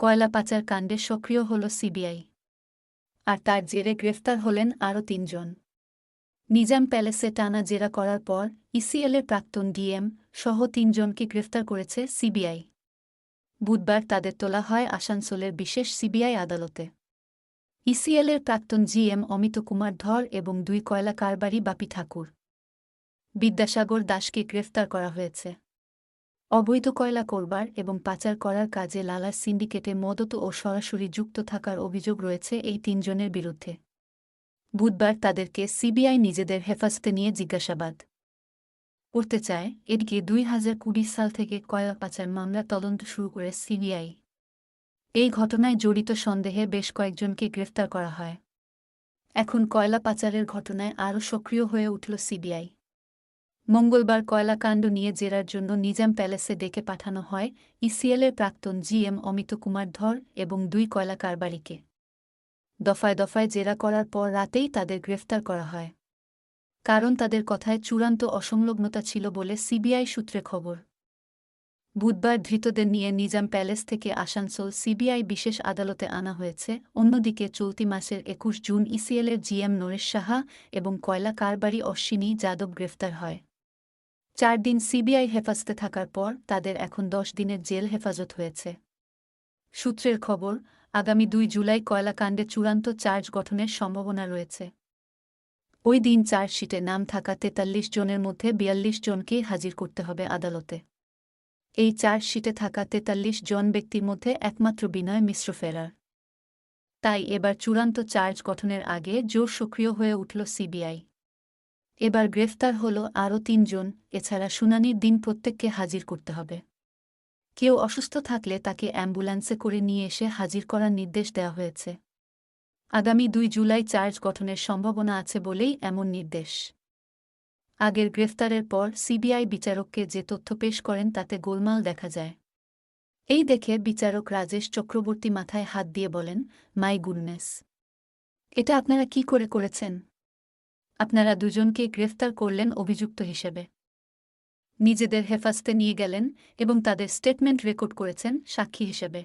কয়লা পাচার কাণ্ডে সক্রিয় হল সিবিআই। আর তার জেরে গ্রেফতার হলেন আরও তিনজন। নিজাম প্যালেসে টানা জেরা করার পর ইসিএলের প্রাক্তন ডিএম সহ তিনজনকে গ্রেফতার করেছে সিবিআই। বুধবার তাদের তোলা হয় আসানসোলের বিশেষ সিবিআই আদালতে। ইসিএলের প্রাক্তন জিএম অমিত কুমার ধর এবং দুই কয়লা কারবারি বাপি ঠাকুর। বিদ্যাসাগর দাসকে গ্রেফতার করা হয়েছে। অবৈধ কয়লা করবার এবং পাচার করার কাজে লালার সিন্ডিকেটে মদত ও সরাসরি যুক্ত থাকার অভিযোগ রয়েছে এই তিনজনের বিরুদ্ধে। বুধবার তাদেরকে সিবিআই নিজেদের হেফাজতে নিয়ে জিজ্ঞাসাবাদ করতে চায়, এদিকে দুই হাজার কুড়ি সাল থেকে কয়লা পাচার মামলা তদন্ত শুরু করে সিবিআই। এই ঘটনায় জড়িত সন্দেহে বেশ কয়েকজনকে গ্রেফতার করা হয়। এখন কয়লা পাচারের ঘটনায় আরও সক্রিয় হয়ে উঠল সিবিআই। মঙ্গলবার কয়লাকাণ্ড নিয়ে জেরার জন্য নিজাম প্যালেসে ডেকে পাঠানো হয় ইসিএলের প্রাক্তন জিএম অমিত কুমার ধর এবং দুই কয়লা কারবারিকে দফায় দফায় জেরা করার পর রাতেই তাদের গ্রেফতার করা হয়। কারণ তাদের কথায় চূড়ান্ত অসংলগ্নতা ছিল বলে সিবিআই সূত্রে খবর। বুধবার ধৃতদের নিয়ে নিজাম প্যালেস থেকে আসানসোল সিবিআই বিশেষ আদালতে আনা হয়েছে। অন্যদিকে চলতি মাসের একুশ জুন ইসিএলের জিএম নরেশ সাহা এবং কয়লা কারবারি অশ্বিনী যাদব গ্রেফতার হয়। চার দিন সিবিআই হেফাজতে থাকার পর তাদের এখন দশ দিনের জেল হেফাজত হয়েছে। সূত্রের খবর, আগামী দুই জুলাই কয়লাকাণ্ডে চূড়ান্ত চার্জ গঠনের সম্ভাবনা রয়েছে। ওই দিন চার্জশিটে নাম থাকা তেতাল্লিশ জনের মধ্যে বিয়াল্লিশ জনকে হাজির করতে হবে আদালতে। এই চার্জশিটে থাকা তেতাল্লিশ জন ব্যক্তির মধ্যে একমাত্র বিনয় মিশ্র ফেরার। তাই এবার চূড়ান্ত চার্জ গঠনের আগে জোর সক্রিয় হয়ে উঠল সিবিআই। এবার গ্রেফতার হল আরও তিনজন, এছাড়া শুনানির দিন প্রত্যেককে হাজির করতে হবে। কেউ অসুস্থ থাকলে তাকে অ্যাম্বুলেন্সে করে নিয়ে এসে হাজির করার নির্দেশ দেওয়া হয়েছে। আগামী দুই জুলাই চার্জ গঠনের সম্ভাবনা আছে বলেই এমন নির্দেশ। আগের গ্রেফতারের পর সিবিআই বিচারককে যে তথ্য পেশ করেন তাতে গোলমাল দেখা যায়। এই দেখে বিচারক রাজেশ চক্রবর্তী মাথায় হাত দিয়ে বলেন, মাই গুডনেস, এটা আপনারা কি করে করেছেন? আপনারা দুজনকে গ্রেফতার করলেন অভিযুক্ত হিসেবে। নিজেদের হেফাজতে নিয়ে গেলেন এবং তাদের স্টেটমেন্ট রেকর্ড করেছেন সাক্ষী হিসেবে।